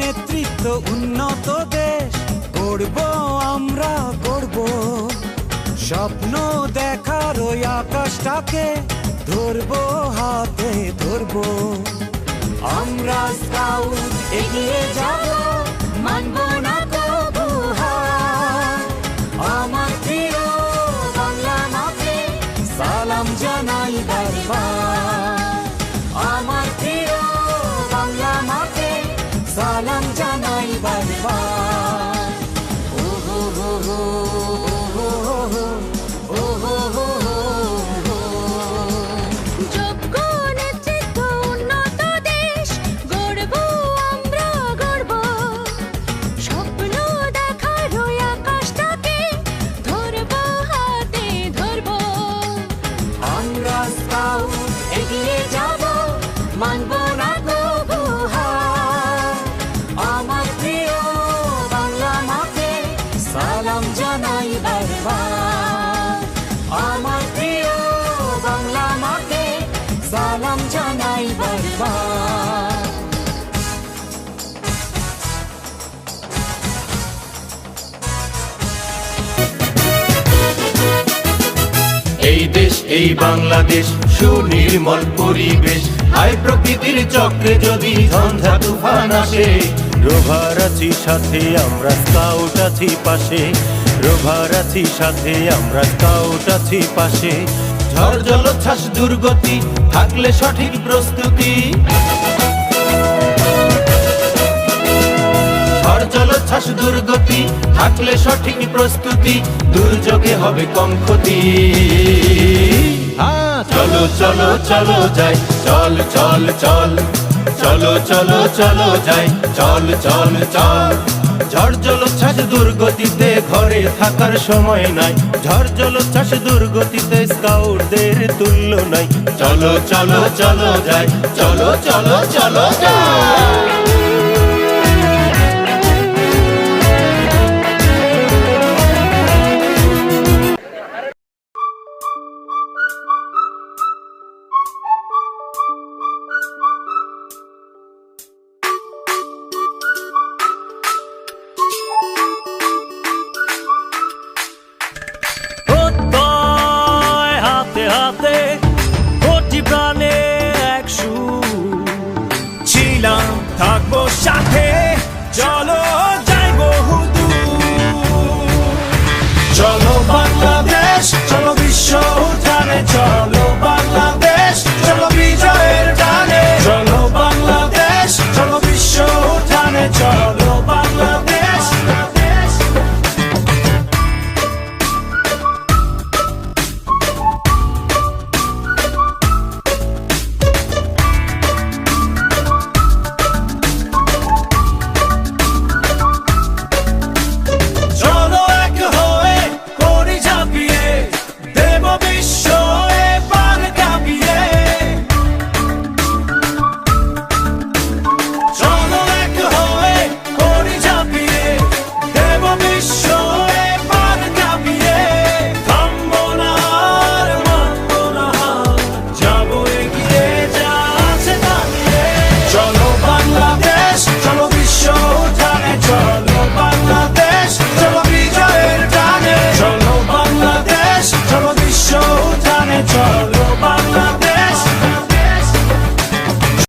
নেতৃত্ব উন্নত দেশ, গড়ব আমরা, গড়ব। স্বপ্ন দেখার ওই আকাশটাকে ধরবো, হাতে ধরবো। আমরা স্কাউট এগিয়ে যাব, মানব না কবু আমার প্রিয় সালাম জানাই বারবার এই দেশ, এই বাংলাদেশ, সুনির্মল পরিবেশ। আয় প্রকৃতির চক্রে যদি ঝঞ্ঝা তুফান আসে, রোভার আছি সাথে, আমরা স্কাউট আছি পাশে। রোভার আছি সাথে, আমরা স্কাউট আছি পাশে। ঝড় জলোচ্ছ্বাস দুর্গতি, থাকলে সঠিক প্রস্তুতি। জলোচ্ছ্বাস দুর্গতি থাকলে সঠিক প্রস্তুতি দুর্যোগে হবে কম ক্ষতি। হ্যাঁ, চলো চলো চলো যাই চল চল চল। চলো চলো চলো যাই চল চল চল। ঝড় জলোচ্ছ্বাস দুর্গতিতে ঘরে থাকার সময় নাই। ঝড় জলোচ্ছ্বাস দুর্গতিতে স্কাউটদের তুল্য নাই। চলো চলো চলো যাই চলো চলো চলো যাই। হাতে কোটি প্রাণে এক ছিলাম থাকব সাথে চলো যাই বহু চলো বাংলাদেশ